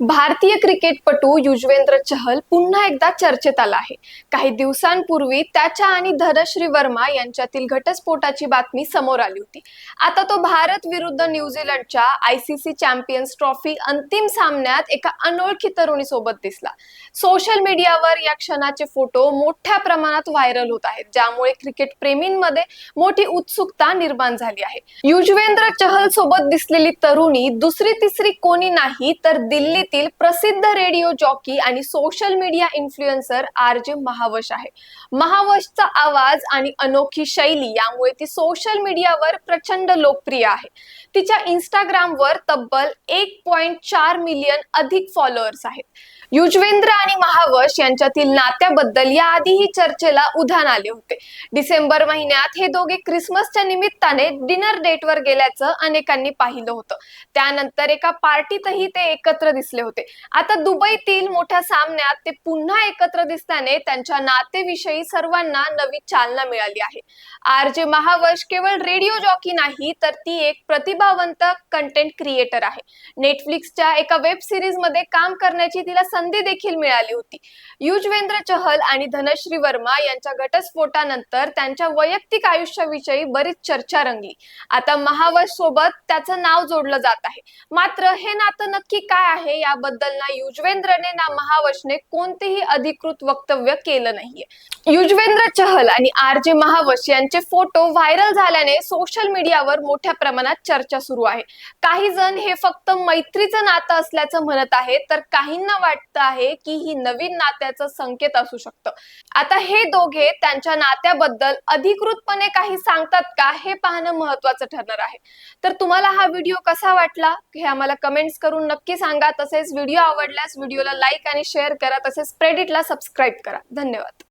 भारतीय क्रिकेटपटू युजवेंद्र चहल पुन्हा एकदा चर्चेत आला आहे. काही दिवसांपूर्वी त्याच्या आणि धनश्री वर्मा यांच्यातील घटस्फोटाची बातमी समोर आली होती. आता तो भारत विरुद्ध न्यूझीलंडच्या आयसीसी चॅम्पियन्स ट्रॉफी अंतिम सामन्यात एका अनोळखी तरुणी सोबत दिसला. सोशल मीडियावर या क्षणाचे फोटो मोठ्या प्रमाणात व्हायरल होत आहेत ज्यामुळे क्रिकेट प्रेमींमध्ये मोठी उत्सुकता निर्माण झाली आहे. युजवेंद्र चहल सोबत दिसलेली तरुणी दुसरी तिसरी कोणी नाही तर दिल्लीतील प्रसिद्ध रेडिओ जॉकी आणि social media influencer R J Mahvash आहे. महावशचा आवाज आणि अनोखी शैली यामुळे ती सोशल मीडियावर प्रचंड लोकप्रिय आहे. तिच्या इंस्टाग्रामवर तब्बल एक पॉइंट चार मिलियन अधिक फॉलोअर्स आहेत. युजवेंद्र आणि महावश यांच्यातील नात्याबद्दल याआधीही चर्चेला उधाण आले होते. डिसेंबर महिन्यात हे दोघे क्रिसमसच्या निमित्ताने डिनर डेटवर गेल्याचं अनेकांनी पाहिलं होतं. त्यानंतर एका पार्टीतही ते एकत्र दिसले होते. आता दुबईतील मोठ्या सामन्यात ते पुन्हा एकत्र दिसल्याने त्यांच्या नातेविषयी सर्वांना नवी चालना मिळाली आहे. आर जे महावश केवळ रेडिओ जॉकी नाही तर ती एक प्रतिभावंत कंटेंट क्रिएटर आहे. नेटफ्लिक्सच्या एका वेब सिरीजमध्ये काम करण्याची तिला संधी देखील मिळाली होती. युजवेंद्र चहल आणि धनश्री वर्मा यांच्या घटस्फोटानंतर त्यांच्या वैयक्तिक आयुष्याविषयी बरीच चर्चा रंगली. आता महावश सोबत त्याचं नाव जोडलं जात आहे. मात्र हे नातं नक्की काय आहे याबद्दल ना युजवेंद्रने ना महावशने कोणतेही अधिकृत वक्तव्य केलं नाहीये. युजवेंद्र चहल आणि आर जे महावश यांचे फोटो व्हायरल झाल्याने सोशल मीडियावर मोठ्या प्रमाणात चर्चा सुरू आहे. काही जण हे फक्त मैत्रीचं नातं असल्याचं म्हणत आहे तर काहींना वाटतं आहे की ही नवीन नात्याचं संकेत असू शकतं. आता हे दोघे त्यांच्या नात्याबद्दल अधिकृतपणे काही सांगतात का हे पाहणं महत्वाचं ठरणार आहे. तर तुम्हाला हा व्हिडिओ कसा वाटला? हे आम्हाला कमेंट्स करून नक्की सांगा. तसेच व्हिडिओ आवडल्यास व्हिडिओला लाईक आणि शेअर करा. तसेच क्रेडिटला सबस्क्राईब करा. धन्यवाद.